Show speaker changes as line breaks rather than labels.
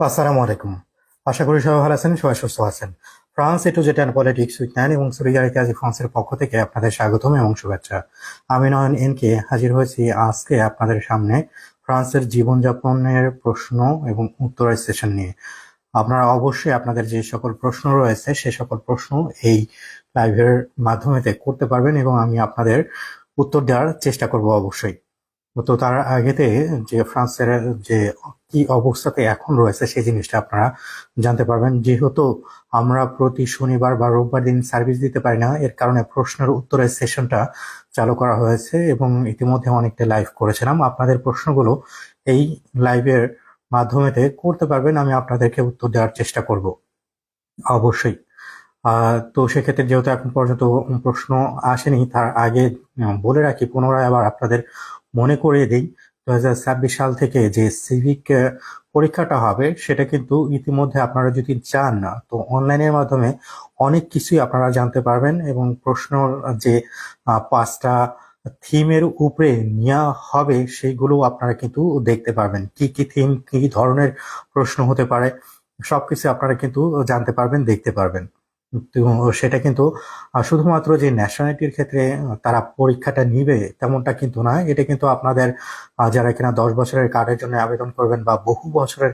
আসসালামু আলাইকুম। আশা করি সবাই ভালো আছেন, সবাই সুস্থ আছেন। ফ্রান্স এটু যেটা পলিটিক্স উইথ ন্যান এবং সলিডারিটি আজি ফ্রান্সের পক্ষ থেকে আপনাদের স্বাগতম এবং শুভেচ্ছা। আমি নয়ন এনকে হাজির হয়েছি আজকে আপনাদের সামনে ফ্রান্সের জীবনযাপনের প্রশ্ন এবং উত্তরের সেশন নিয়ে। আপনারা অবশ্যই আপনাদের যে সকল প্রশ্ন রয়েছে, সে সকল প্রশ্ন এই লাইভের মাধ্যমেতে করতে পারবেন এবং আমি আপনাদের উত্তর দেওয়ার চেষ্টা করব অবশ্যই। তো তার আগেতে যে ফ্রান্সের যে কি অবস্থাতে এখন রয়েছে সেই জিনিসটা আপনারা জানতে পারবেন। যেহেতু আমরা প্রতি শনিবার বা রোববার দিন সার্ভিস দিতে পারি না, এর কারণে প্রশ্নের উত্তরের সেশনটা চালু করা হয়েছে এবং ইতিমধ্যে অনেকটা লাইভ করেছিলাম। আপনাদের প্রশ্নগুলো এই লাইভের মাধ্যমেতে করতে পারবেন, আমি আপনাদেরকে উত্তর দেওয়ার চেষ্টা করব। অবশ্যই। তো সেক্ষেত্রে যেহেতু এখন পর্যন্ত প্রশ্ন আসেনি, তার আগে বলে রাখি, পুনরায় আবার আপনাদের মনে করিয়ে দিই। দু হাজার ছাব্বিশ সাল থেকে যে সিভিক পরীক্ষাটা হবে, সেটা কিন্তু ইতিমধ্যে আপনারা যদি চান না, তো অনলাইনের মাধ্যমে অনেক কিছুই আপনারা জানতে পারবেন এবং প্রশ্ন যে পাঁচটা থিমের উপরে নেওয়া হবে সেইগুলো আপনারা কিন্তু দেখতে পারবেন। কি কি থিম কি ধরনের প্রশ্ন হতে পারে, সবকিছু আপনারা কিন্তু জানতে পারবেন, দেখতে পারবেন। সেটা কিন্তু শুধুমাত্র যে ন্যাশনালিটির ক্ষেত্রে তারা পরীক্ষাটা নিবে তেমনটা কিন্তু না। এটা কিন্তু আপনাদের যারা কিনা দশ বছরের কার্ডের জন্য আবেদন করবেন বা বহু বছরের